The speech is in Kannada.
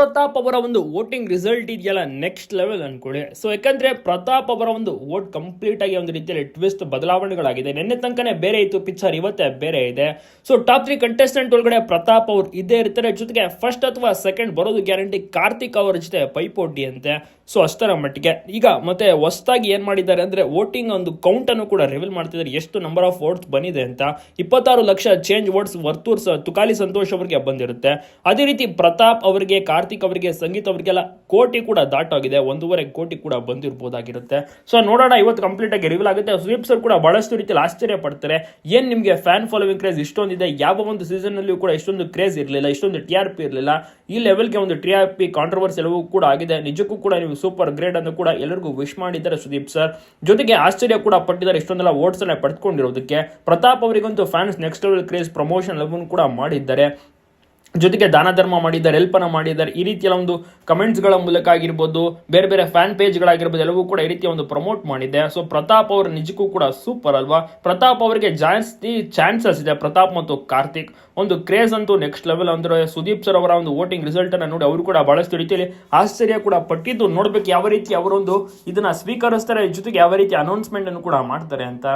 ಪ್ರತಾಪ್ ಅವರ ಒಂದು ವೋಟಿಂಗ್ ರಿಸಲ್ಟ್ ಇದೆಯಲ್ಲ ನೆಕ್ಸ್ಟ್ ಲೆವೆಲ್ ಅನ್ಕೊಳ್ಳಿ. ಸೊ ಯಾಕಂದ್ರೆ ಪ್ರತಾಪ್ ಅವರ ಒಂದು ವೋಟ್ ಕಂಪ್ಲೀಟ್ ಆಗಿ ಒಂದು ರೀತಿಯಲ್ಲಿ ಟ್ವಿಸ್ಟ್ ಬದಲಾವಣೆಗಳಾಗಿದೆ. ನಿನ್ನೆ ತನಕನೇ ಬೇರೆ ಇತ್ತು ಪಿಕ್ಚರ್ ಇವತ್ತೇ ಬೇರೆ ಇದೆ. ಸೊ ಟಾಪ್ ತ್ರೀ ಕಂಟೆಸ್ಟೆಂಟ್ ಒಳಗಡೆ ಪ್ರತಾಪ್ ಅವ್ರು ಇದ್ದೇ ಇರ್ತಾರೆ ಜೊತೆಗೆ ಫಸ್ಟ್ ಅಥವಾ ಸೆಕೆಂಡ್ ಬರೋದು ಗ್ಯಾರಂಟಿ ಕಾರ್ತಿಕ್ ಅವರ ಜೊತೆ ಪೈಪೋಟಿ ಅಂತೆ. ಸೊ ಅಷ್ಟರ ಮಟ್ಟಿಗೆ. ಈಗ ಮತ್ತೆ ಹೊಸದಾಗಿ ಏನ್ ಮಾಡಿದ್ದಾರೆ ಅಂದ್ರೆ ವೋಟಿಂಗ್ ಒಂದು ಕೌಂಟ್ ಅನ್ನು ಕೂಡ ರಿವೀಲ್ ಮಾಡ್ತಿದ್ದಾರೆ. ಎಷ್ಟು ನಂಬರ್ ಆಫ್ ವೋಟ್ಸ್ ಬಂದಿದೆ ಅಂತ. ಇಪ್ಪತ್ತಾರು ಲಕ್ಷ ಚೇಂಜ್ ವೋಟ್ಸ್ ವರ್ತೂರ್ ತುಕಾಲಿ ಸಂತೋಷ್ ಅವರಿಗೆ ಬಂದಿರುತ್ತೆ. ಅದೇ ರೀತಿ ಪ್ರತಾಪ್ ಅವರಿಗೆ ಕಾರ್ತಿಕ್ ಅವರಿಗೆ, ಸಂಗೀತ್ ಅವರಿಗೆಲ್ಲ ಕೋಟಿ ಕೂಡ ದಾಟಾಗಿದೆ. ಒಂದೂವರೆ ಕೋಟಿ ಕೂಡ ಬಂದಿರಬಹುದಾಗಿರುತ್ತೆ ಸೊ ನೋಡೋಣ, ಇವತ್ತು ಕಂಪ್ಲೀಟ್ ಆಗಿ ರಿವೀಲ್ ಆಗುತ್ತೆ. ಸ್ವೀಪ್ ಸರ್ ಕೂಡ ಬಹಳಷ್ಟು ರೀತಿಯಲ್ಲಿ ಆಶ್ಚರ್ಯ ಪಡ್ತಾರೆ. ಏನ್ ನಿಮಗೆ ಫ್ಯಾನ್ ಫಾಲೋವಿಂಗ್ ಕ್ರೇಜ್ ಇಷ್ಟೊಂದಿದೆ? ಯಾವ ಒಂದು ಸೀಸನ್ ಅಲ್ಲಿ ಕೂಡ ಇಷ್ಟೊಂದು ಕ್ರೇಜ್ ಇರಲಿಲ್ಲ, ಇಷ್ಟೊಂದು ಟಿ ಆರ್ ಪಿ ಇರಲಿಲ್ಲ. ಈ ಲೆವೆಲ್ಗೆ ಒಂದು ಟಿ ಆರ್ ಪಿ ಕಾಂಟ್ರವರ್ಸ್ ಎಲ್ಲವೂ ಕೂಡ ಆಗಿದೆ. ನಿಜಕ್ಕೂ ಕೂಡ ನೀವು ಸೂಪರ್ ಗ್ರೇಡ್ ಅನ್ನು ಕೂಡ ಎಲ್ಲರಿಗೂ ವಿಶ್ ಮಾಡಿದ್ದಾರೆ ಸುದೀಪ್ ಸರ್ ಜೊತೆಗೆ ಆಶ್ಚರ್ಯ ಕೂಡ ಪಟ್ಟಿದ್ದಾರೆ ಇಷ್ಟೊಂದೆಲ್ಲ ಓಟ್ಸ್ ಅನ್ನ ಪಡೆದುಕೊಂಡಿರೋದಕ್ಕೆ Pratap ಅವರಿಗಂತೂ fans next level craze promotion ಎಲ್ಲವನ್ನೂ ಕೂಡ ಮಾಡಿದ್ದಾರೆ. ಜೊತೆಗೆ ದಾನ ಧರ್ಮ ಮಾಡಿದ್ದಾರೆ, ಹೆಲ್ಪನ್ನು ಮಾಡಿದ್ದಾರೆ, ಈ ರೀತಿಯ ಒಂದು ಕಮೆಂಟ್ಸ್ಗಳ ಮೂಲಕ ಆಗಿರ್ಬೋದು, ಬೇರೆ ಬೇರೆ ಫ್ಯಾನ್ ಪೇಜ್ಗಳಾಗಿರ್ಬೋದು ಎಲ್ಲವೂ ಕೂಡ ಈ ರೀತಿಯ ಒಂದು ಪ್ರಮೋಟ್ ಮಾಡಿದೆ. ಸೊ ಪ್ರತಾಪ್ ಅವರು ನಿಜಕ್ಕೂ ಕೂಡ ಸೂಪರ್ ಅಲ್ವಾ? ಪ್ರತಾಪ್ ಅವರಿಗೆ ಜಾಸ್ತಿ ಚಾನ್ಸಸ್ ಇದೆ, ಪ್ರತಾಪ್ ಮತ್ತು ಕಾರ್ತಿಕ್. ಒಂದು ಕ್ರೇಜ್ ಅಂತೂ ನೆಕ್ಸ್ಟ್ ಲೆವೆಲ್ ಅಂದರೆ ಸುದೀಪ್ ಸರ್ ಅವರ ಒಂದು ವೋಟಿಂಗ್ ರಿಸಲ್ಟ್ ಅನ್ನು ನೋಡಿ ಅವರು ಕೂಡ ಬಹಳಷ್ಟು ರೀತಿಯಲ್ಲಿ ಆಶ್ಚರ್ಯ ಕೂಡ ಪಟ್ಟಿದ್ದು ನೋಡ್ಬೇಕು ಯಾವ ರೀತಿ ಅವರೊಂದು ಇದನ್ನ ಸ್ವೀಕರಿಸ್ತಾರೆ, ಜೊತೆಗೆ ಯಾವ ರೀತಿ ಅನೌನ್ಸ್ಮೆಂಟ್ ಅನ್ನು ಕೂಡ ಮಾಡ್ತಾರೆ ಅಂತ.